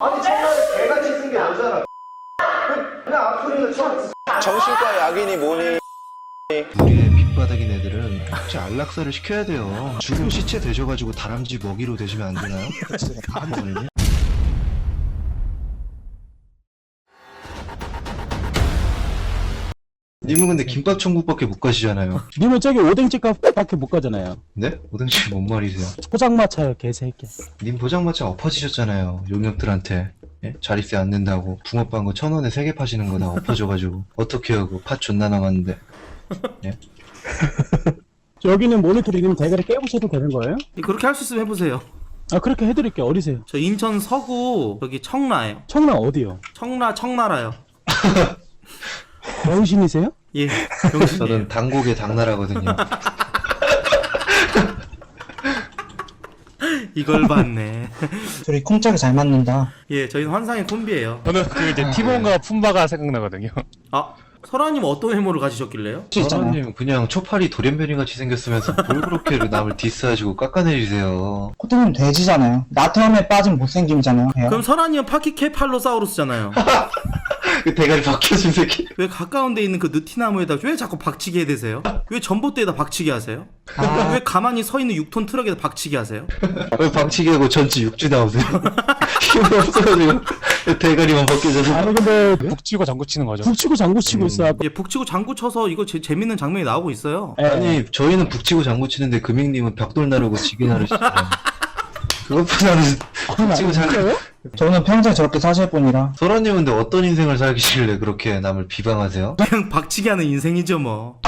아니 차라리 개가 짖는 게 낫잖아. 그냥 아프니까 쳐. 정신과 약이니 뭐니 우리의 밑바닥인 애들은 진짜 안락사를 시켜야 돼요. 죽은 시체 되셔가지고 다람쥐 먹이로 되시면 안 되나요? 어머님이? 님은 근데 김밥 천국밖에 못 가시잖아요. 님은 저기 오뎅집값밖에 못 가잖아요. 네? 오등씨 뭔 말이세요? 포장마차요, 개새끼. 님 포장마차 엎어지셨잖아요. 용역들한테. 예? 자릿세 안 낸다고 붕어빵 거 천 원에 세 개 파시는 거나 엎어져가지고 어떻게요? 그팥 존나 남았는데. 여기는 모니터링님 대가리 깨부셔도 되는 거예요? 그렇게 할 수 있으면 해보세요. 아, 그렇게 해드릴게요. 어디세요? 저 인천 서구 여기 청라예요. 청라 어디요? 청라 청나라요. 병신이세요? 예, 병신이에요. 저는 당국의 당나라거든요. 이걸 봤네. 둘이 콩짝이 잘 맞는다. 예, 저희는 환상의 콤비예요. 저는 그 이제 티몬과 품바가 생각나거든요. 아, 설아님 어떤 외모를 가지셨길래요? 저런님 그냥 초파리 돌연변이 같이 생겼으면서 뭘 그렇게 남을 디스하시고 깎아내리세요. 코트님 돼지잖아요. 나트륨에 빠진 못생김이잖아요. 그냥. 그럼 설아님은 파키케팔로사우루스잖아요. 그 대가리 박혀진 새끼. 왜 가까운 데 있는 그 느티나무에다 왜 자꾸 박치기 해대세요? 왜 전봇대에다 박치기 하세요? 아. 왜 가만히 서 있는 6톤 트럭에다 박치기 하세요? 왜 방치기 하고 전치 육주 나오세요? 힘이 없어가지고 대가리만 벗겨져서. 아니, 근데 북 치고 장구 치는 거죠. 북 치고 장구 치고 있어. 아까. 예, 북치고 장구 쳐서 이거 제, 재밌는 장면이 나오고 있어요. 예. 아니 저희는 북치고 장구 치는데 금익님은 벽돌 나르고 지게 나르시잖아요. 그것보다는 북치고 장구. 저는 평생 저렇게 사실 뿐이라. 소라님 근데 어떤 인생을 살기실래 그렇게 남을 비방하세요? 그냥 박치기 하는 인생이죠 뭐.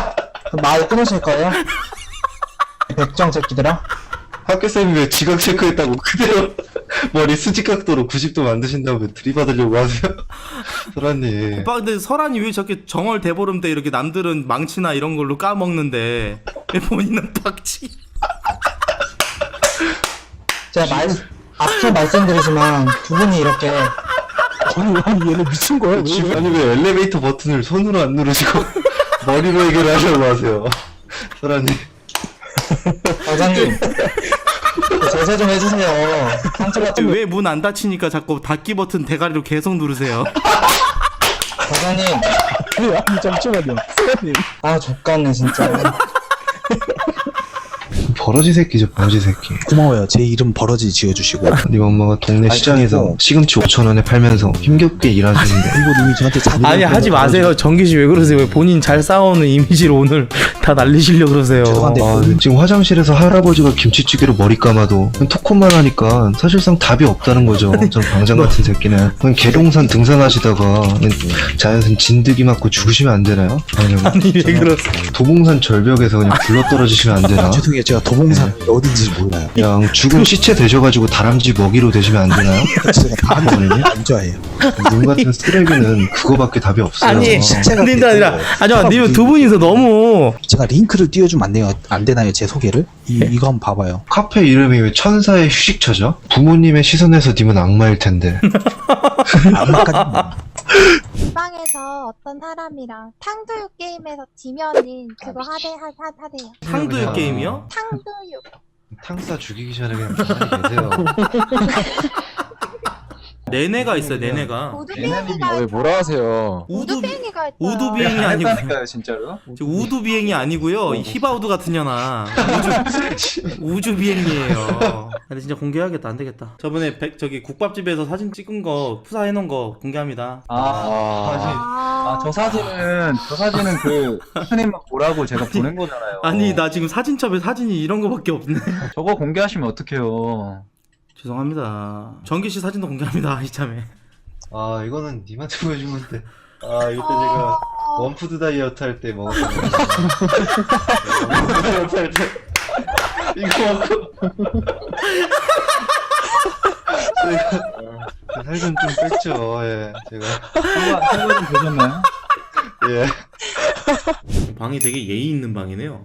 말 끊으실 거예요? 백정 새끼들아? 학교 쌤이 왜 지각 체크했다고 그대로 머리 수직 각도로 90도 만드신다고 왜 들이받으려고 하세요? 소라님 오빠 근데 설아니 왜 저렇게 정월 대보름 때 이렇게 남들은 망치나 이런 걸로 까먹는데 왜 본인은 박치기? 제가 말, 앞서 말씀드리지만 두 분이 이렇게 아니, 아니, 얘네 미친 거야? 왜? 지금 아니 왜 엘리베이터 버튼을 손으로 안 누르시고 머리로 해결하려고 하세요? 소라님 과장님 제세 좀 해주세요. 상처 같은 거. 왜 문 안 닫히니까 자꾸 닫기 버튼 대가리로 계속 누르세요? 과장님 잠시만요. 아 족같네 진짜. 버러지 새끼죠 버러지 새끼 고마워요. 제 이름 버러지 지어주시고. 님 엄마가 동네 아니, 시장에서 그리고- 시금치 5천 원에 팔면서 힘겹게 일하시는데 그리고 님이 저한테 자기 아니 하지 마세요 정기 씨 왜 그러세요? 왜 본인 잘 싸우는 이미지로 오늘 다 날리시려 그러세요? 죄송한데 아, 지금 화장실에서 할아버지가 김치찌개로 머리 감아도 그냥 토크만 하니까 사실상 답이 없다는 거죠. 전 방장 같은 새끼는. 그냥 계룡산 등산하시다가 그냥 자연산 진드기 맞고 죽으시면 안 되나요? 아니면 아니 왜 그러세요? 도봉산 절벽에서 그냥 굴러 떨어지시면 안 되나? 죄송해요. 제가 도봉 산 어딘지 몰라요. 그냥 죽은 시체 되셔가지고 다람쥐 먹이로 되시면 안 되나요? 제가 다음 어머님이? 안 좋아해요. 눈 같은 쓰레기는 그거밖에 답이 없어요. 아니 시체가 근데 아니라 되고 아니 님두 분이서 너무 제가 링크를 띄워주면 안 돼요. 안 되나요? 제 소개를? 이, 이거 한번 봐봐요. 카페 이름이 왜 천사의 휴식처죠? 부모님의 시선에서 님은 악마일 텐데. 안마까지 방에서 어떤 사람이랑 탕두육 게임에서 지면은 그거 하대 하, 하, 하대요. 탕두육 그냥 게임이요? 탕 두육. 탕사 죽이기 전에 그냥 가만히 계세요. 네네가 있어요 네네가 우두뱅이가 왜 뭐라 하세요? 우두 우두뱅이가 있다. 우두 비행이 아니고 했다니까요 진짜로? 저 우두 비행이 아니고요 이 히바우드 같은 년아 우주 우주 비행이에요 근데 진짜 공개해야겠다 안 되겠다 저번에 백, 저기 국밥집에서 사진 찍은 거 푸사 해 놓은 거 공개합니다 아, 아, 아, 저 사진은 저 사진은 그 선생님만 보라고 제가 보낸 거잖아요. 아니 나 지금 사진첩에 사진이 이런 거밖에 없네 저거 공개하시면 어떡해요? 죄송합니다 정기 씨 사진도 공개합니다 이참에 아 이거는 님한테 보여준 건데. 아 이때 제가 원푸드 다이어트 할 때 먹었던 거. 원푸드 다이어트 할 때. 이거 먹고. 제가 살좀 좀 뺐죠. 예, 제가 한번 보셨나요? 예. 방이 되게 예의 있는 방이네요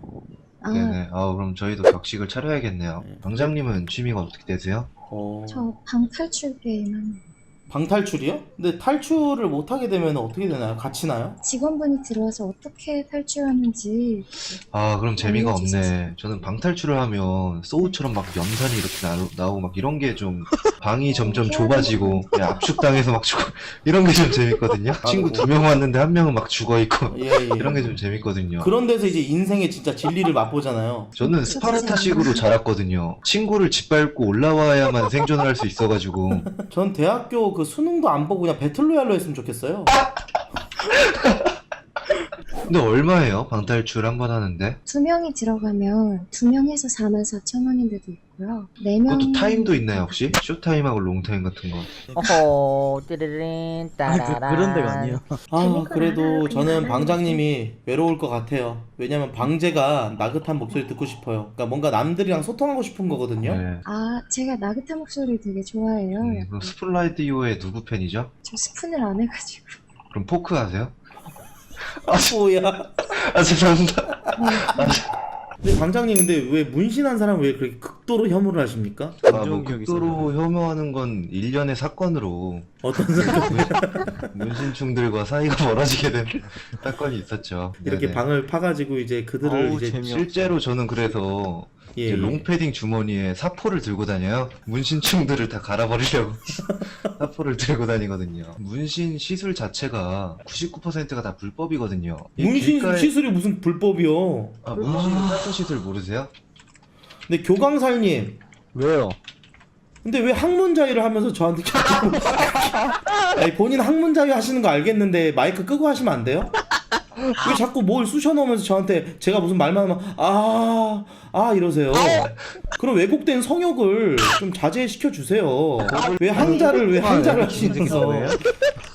아, 네네. 아 그럼 저희도 격식을 차려야겠네요. 네. 방장님은 취미가 어떻게 되세요? 어... 저 방 탈출 게임. 방탈출이요? 근데 탈출을 못 하게 되면 어떻게 되나요? 갇히나요? 직원분이 들어와서 어떻게 탈출하는지 아 그럼 재미가. 없네 저는 방탈출을 하면 소우처럼 막 염산이 이렇게 나, 나오고 막 이런 게 좀 방이 점점 좁아지고 그냥 압축당해서 막 죽어 이런 게 좀 재밌거든요 친구 두 명 왔는데 한 명은 막 죽어 있고 예, 예. 이런 게 좀 재밌거든요 그런 데서 이제 인생의 진짜 진리를 맛보잖아요. 저는 스파르타식으로 자랐거든요 친구를 짓밟고 올라와야만 생존을 할 수 있어가지고 전 대학교 그 수능도 안 보고 그냥 배틀로얄로 했으면 좋겠어요. 근데 얼마예요? 방탈출 한 번 하는데? 두 명이 들어가면 두 명에서 4만 4천 원인 데도 있고 요. 네 명. 그것도 타임도 있나요 혹시? 쇼타임하고 롱타임 같은 거 어허 띠리린 아니 그, 그런 데가 아니에요 아 그래도 저는 방장님이 외로울 것 같아요. 왜냐면 방제가 나긋한 목소리 듣고 싶어요. 그러니까 뭔가 남들이랑 소통하고 싶은 거거든요. 네. 아, 제가 나긋한 목소리 되게 좋아해요. 음, 그럼 스플라이드요의 누구 팬이죠? 저 스푼을 안 해가지고. 그럼 포크 하세요? 뭐야? 아 죄송합니다 근데 방장님 근데 왜 문신한 사람 왜 그렇게 극도로 혐오를 하십니까? 아, 뭐 극도로 혐오하는 건 일련의 사건으로 어떤 사람 문신충들과 사이가 멀어지게 된 사건이 있었죠. 이렇게 네네. 방을 파가지고 이제 그들을 어우, 이제 재미없- 실제로 저는 그래서 예, 이제 예. 롱패딩 주머니에 사포를 들고 다녀요. 문신충들을 다 갈아버리려고 사포를 들고 다니거든요. 문신 시술 자체가 99%가 다 불법이거든요. 이 문신 길가에- 시술이 무슨 불법이요? 아, 문신 탈수 시술 모르세요? 근데 교강살님 왜요? 근데 왜 학문자위를 하면서 저한테 자꾸 아니, 본인 학문자위 하시는 거 알겠는데 마이크 끄고 하시면 안 돼요? 왜 자꾸 뭘 쑤셔 넣으면서 저한테 제가 무슨 말만 하면 아, 아 이러세요. 그럼 왜곡된 성욕을 좀 자제시켜 주세요. 왜 한자를 왜 한자를 하시면서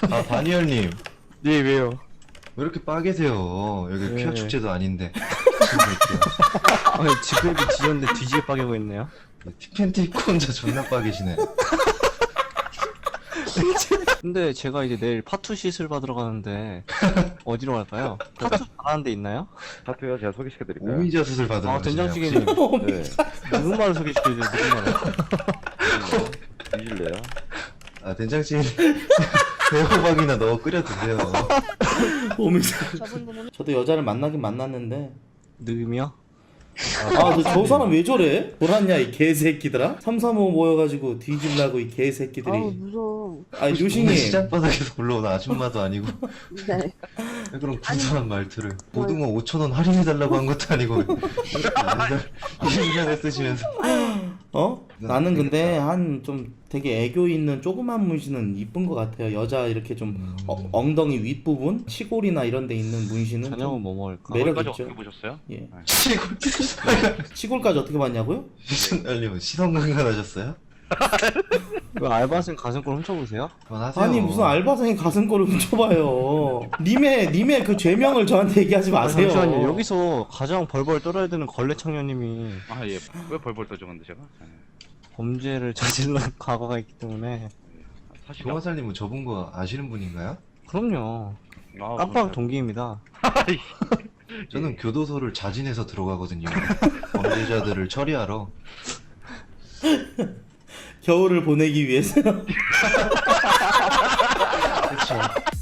아 바니얼님 예, 왜요? 왜 이렇게 빠개세요? 여기 네. 퀴어 축제도 아닌데. 아니 집에도 지었는데 뒤지게 빠개고 있네요 티팬티 입고 혼자 존나 빠개시네. 근데 제가 이제 내일 파투 시술 받으러 가는데 어디로 갈까요? 파투 잘하는 데 있나요? 사투요 제가 소개시켜드릴까요? 오미자 수술 받으러 아 가시네요. 된장찌개님 네. 무슨 말을 소개시켜줘요 무슨 말을 뒤질래요? 아 된장찌개 배호박이나 넣어 끓여 드세요. 오면서 저도 여자를 만나긴 만났는데 늠이요? 아, 너저 사람 왜 저래? 뭐랐냐, 이 개새끼들아? 335 모여가지고 뒤질라고, 이 개새끼들이. 무서워. 아니, 오늘 유신이. 시장 바닥에서 올라온 아줌마도 아니고 네. 왜 그런 구수한 말투를 고등어 5천 원 할인해달라고 한 것도 아니고 인간에 쓰시면서 어? 나는 근데 한 좀 되게 애교 있는 조그만 문신은 이쁜 것 같아요. 여자 이렇게 좀 어, 엉덩이 윗부분? 시골이나 이런 데 있는 문신은. 저녁은 좀 뭐 먹을까? 매력 거기까지 있죠. 어떻게 보셨어요? 예. 시골 시골까지 어떻게 봤냐고요? 유신날님 시선 강간하셨어요? 왜 알바생 가슴골 훔쳐보세요? 그만하세요. 아니, 무슨 알바생이 가슴골을 훔쳐봐요. 님의, 님의 그 죄명을 저한테 얘기하지 마세요. 잠시만요 여기서 가장 벌벌 떨어야 되는 걸레 청년님이 아 예. 왜 벌벌 떠죠 근데 제가? 네. 범죄를 저지른 과거가 있기 때문에 사실 조화살님은 저분 거 아시는 분인가요? 그럼요 아, 깜빡 동기입니다 저는 교도소를 자진해서 들어가거든요. 범죄자들을 처리하러. 겨울을 보내기 위해서. 그렇죠.